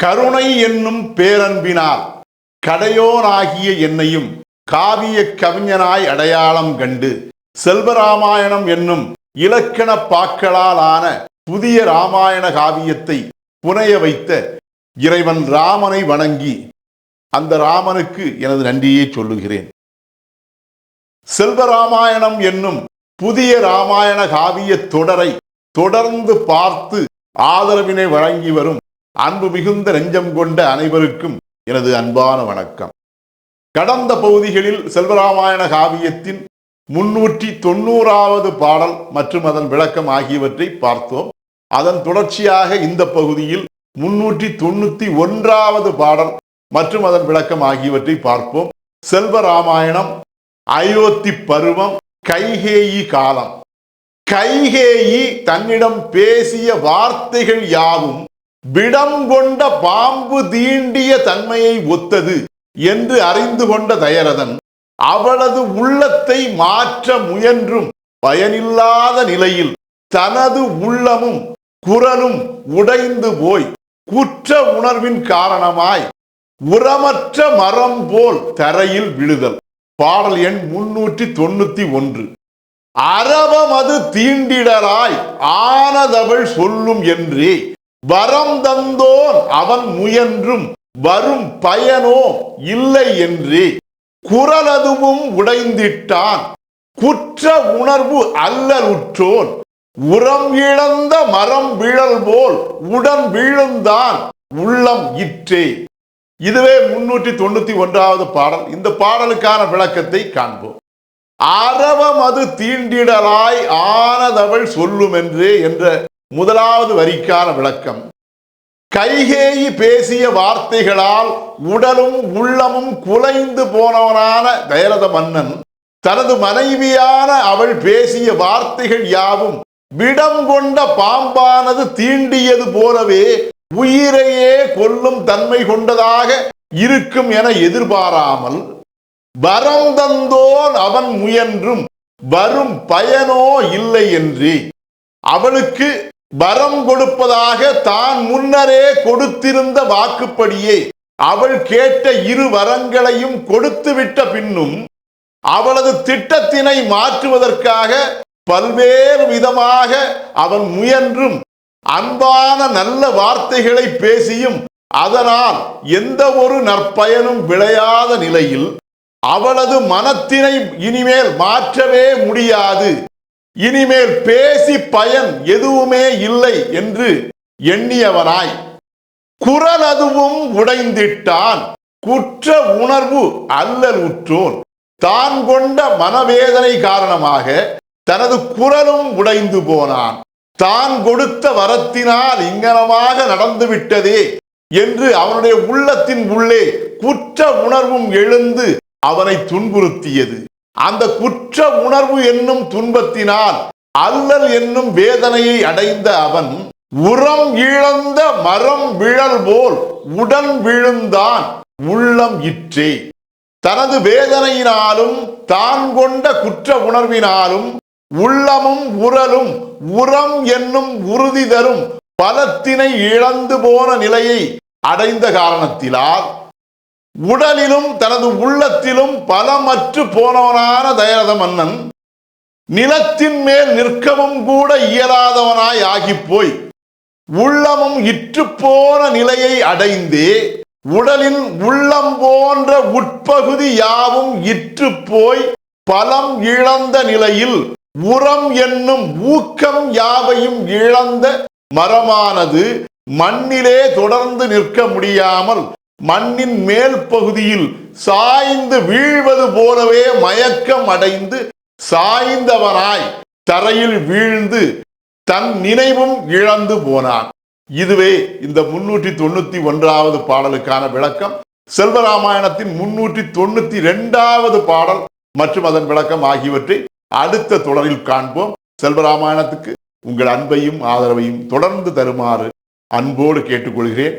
கருணை என்னும் பேரன்பினால் கடையோனாகிய என்னையும் காவிய கவிஞனாய் அடையாளம் கண்டு செல்வராமாயணம் என்னும் இலக்கண பாக்களாலான புதிய ராமாயண காவியத்தை புனைய வைத்த இறைவன் ராமனை வணங்கி அந்த ராமனுக்கு எனது நன்றியை சொல்லுகிறேன். செல்வராமாயணம் என்னும் புதிய ராமாயண காவிய தொடரை தொடர்ந்து பார்த்து ஆதரவினை வழங்கி வரும் அன்பு மிகுந்த நெஞ்சம் கொண்ட அனைவருக்கும் எனது அன்பான வணக்கம். கடந்த பகுதிகளில் செல்வராமாயண காவியத்தின் முன்னூற்றி தொண்ணூறாவது பாடல் மற்றும் அதன் விளக்கம் ஆகியவற்றை பார்த்தோம். அதன் தொடர்ச்சியாக இந்த பகுதியில் முன்னூற்றி தொண்ணூத்தி ஒன்றாவது பாடல் மற்றும் அதன் விளக்கம் ஆகியவற்றை பார்ப்போம். செல்வராமாயணம் அயோத்தி பருவம் கைகேயி காலம். கைகேயி தன்னிடம் பேசிய வார்த்தைகள் யாவும் விடம் கொண்ட பாம்பு தீண்டிய தன்மையை ஒத்தது என்று அறிந்து கொண்ட தயரதன் அவளது உள்ளத்தை மாற்ற முயன்றும் பயனில்லாத நிலையில் தனது உள்ளமும் குரலும் உடைந்து போய் குற்ற உணர்வின் காரணமாய் உரமற்ற மரம் போல் தரையில் விழுதல். பாடல் எண் முன்னூற்றி தொண்ணூத்தி ஒன்று. அறவமது தீண்டிடராய் ஆனதவள் சொல்லும் என்றே வரம் தந்தோன் அவன் முயன்றும் வரும் பயனோ இல்லை என்றே. குரலதுவும் உடைந்திட்டான். குற்ற உணர்வு அல்லலுற்றோன் உரம் இழந்த மரம் வீழல் போல் உடன் விழுந்தான் உள்ளம் இற்றே. இதுவே முன்னூற்றி தொண்ணூத்தி ஒன்றாவது பாடல். இந்த பாடலுக்கான விளக்கத்தை காண்போம். அறவம் அது தீண்டிடலாய் ஆனதவள் சொல்லும் என்று என்ற முதலாவது வரிக்கான விளக்கம். கைகேயி பேசிய வார்த்தைகளால் உடலும் உள்ளமும் குலைந்து போனவனான தயரத மன்னன் தனது மனைவியான அவள் பேசிய வார்த்தைகள் யாவும் விடம் கொண்ட பாம்பானது தீண்டியது போலவே உயிரையே கொல்லும் தன்மை கொண்டதாக இருக்கும் என எதிர்பாராமல் வரம் தந்தோன் அவன் முயன்றும் வரும் பயனோ இல்லை என்று அவளுக்கு வரம் கொடுப்பதாக தான் முன்னரே கொடுத்திருந்த வாக்குப்படியே. அவள் கேட்ட இரு வரங்களையும் கொடுத்துவிட்ட பின்னும் அவளது திட்டத்தினை மாற்றுவதற்காக பல்வேறு விதமாக அவன் முயன்றும் அன்பான நல்ல வார்த்தைகளை பேசியும் அதனால் எந்த ஒரு நற்பயனும் விளையாத நிலையில் அவளது மனத்தினை இனிமேல் மாற்றவே முடியாது. இனிமேல் பேசி பயன் எதுவுமே இல்லை என்று எண்ணியவனாய் குரல் அதுவும் உடைந்திட்டான். குற்ற உணர்வு அல்லல் உற்றோன். தான் கொண்ட மனவேதனை காரணமாக தனது குரலும் உடைந்து போனான். தான் கொடுத்த வரத்தினால் இங்கனமாக நடந்து விட்டதே என்று அவனுடைய உள்ளத்தின் உள்ளே குற்ற உணர்வும் எழுந்து அவனை துன்புறுத்தியது. அந்த குற்ற உணர்வு என்னும் துன்பத்தினால் அல்லல் என்னும் வேதனையை அடைந்த அவன் உரம் இழந்த மரம் விழல் போல் உடன் விழுந்தான் உள்ளம் இற்றே. தனது வேதனையினாலும் தான் கொண்ட குற்ற உணர்வினாலும் உள்ளமும் உரலும் உரம் என்னும் உறுதி தரும் பலத்தினை இழந்து போன நிலையை அடைந்த காரணத்தினால் உடலிலும் தனது உள்ளத்திலும் பலமற்று போனவனான தயரத மன்னன் நிலத்தின் மேல் நிற்கவும் கூட இயலாதவனாய் ஆகிப்போய் உள்ளமும் இற்று போன நிலையை அடைந்தே உடலின் உள்ளம் போன்ற உட்பகுதி யாவும் இற்று போய் பலம் இழந்த நிலையில் உரம் என்னும் ஊக்கம் யாவையும் இழந்த மரமானது மண்ணிலே தொடர்ந்து நிற்க முடியாமல் மண்ணின் மேல் பகுதியில் சாய்ந்து வீழ்வது போலவே மயக்கம் அடைந்து சாய்ந்தவனாய் தரையில் வீழ்ந்து தன் நினைவும் இழந்து போனான். இதுவே இந்த முன்னூற்றி தொண்ணூத்தி ஒன்றாவது பாடலுக்கான விளக்கம். செல்வராமாயணத்தின் முன்னூற்றி தொண்ணூத்தி இரண்டாவது பாடல் மற்றும் அதன் விளக்கம் ஆகியவற்றை அடுத்த தொடரில் காண்போம். செல்வராமாயணத்துக்கு உங்கள் அன்பையும் ஆதரவையும் தொடர்ந்து தருமாறு அன்போடு கேட்டுக்கொள்கிறேன்.